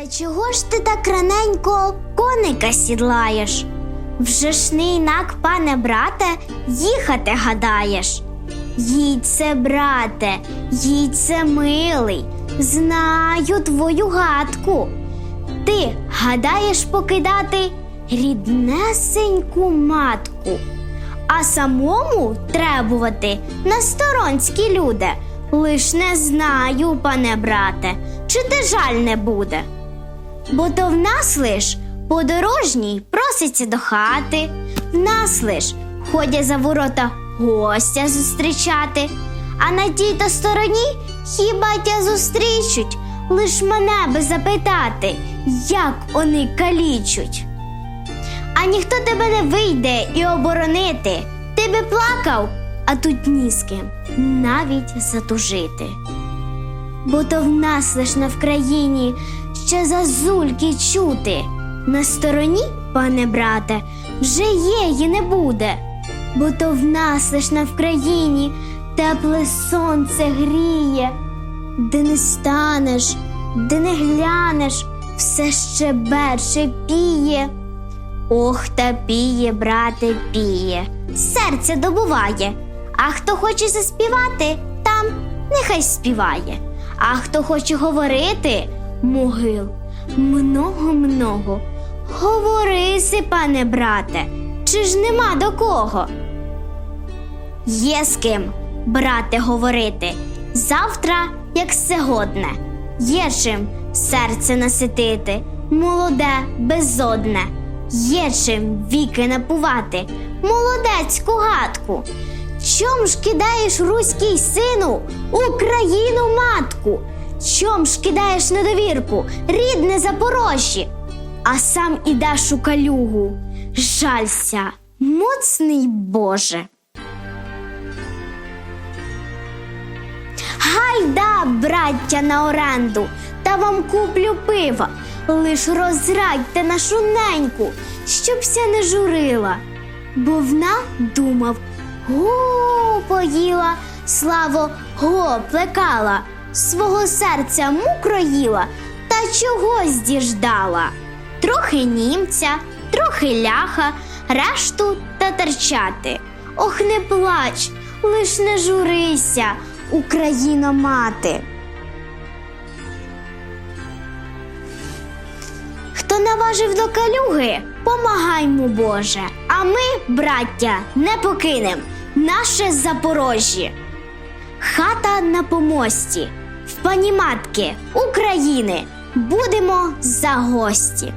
Та чого ж ти так раненько коника сідлаєш? Вже ж не інак, пане брате, їхати гадаєш. Їдьце, брате, їдьце, милий, знаю твою гадку. Ти гадаєш покидати ріднесеньку матку, а самому требувати на сторонські люди. Лиш не знаю, пане брате, чи те жаль не буде. Бо то в нас лиш подорожній проситься до хати, в нас лиш ходять за ворота гостя зустрічати, а на тій то стороні хіба тя зустрічуть, лиш мене би запитати, як вони калічуть. А ніхто тебе не вийде і оборонити. Ти би плакав, а тут ні з ким навіть затужити. Бо то в нас лиш на Вкраїні ще зазульки чути. На стороні, пане брате, вже є і не буде. Бо то в нас лиш на Вкраїні тепле сонце гріє, де не станеш, де не глянеш, все ще берше піє. Ох, та піє, брате, піє, серце добуває. А хто хоче заспівати, там нехай співає. А хто хоче говорити, могил, много-много. Говориси, пане брате, чи ж нема до кого? Є з ким, брате, говорити, завтра, як сьогодне, є чим серце наситити, молоде, безодне, є чим віки напувати, молодецьку гадку. Чом ж кидаєш руський сину? Україну матку? Чом ж кидаєш недовірку, рідне Запорожжі, а сам ідеш у калюгу? Жалься, моцний Боже. Гайда, браття, на оренду, та вам куплю пива. Лиш розрадьте нашу неньку, щобся не журила. Бо вона думав, го поїла, славо, го плекала, свого серця мукро їла, та чогось діждала. Трохи німця, трохи ляха, решту татарчати. Ох, не плач, лиш не журися, Україна мати. Хто наважив до калюги, помагаймо, Боже. А ми, браття, не покинем наше Запорожжя. Хата на помості, в паніматки України будемо за гості.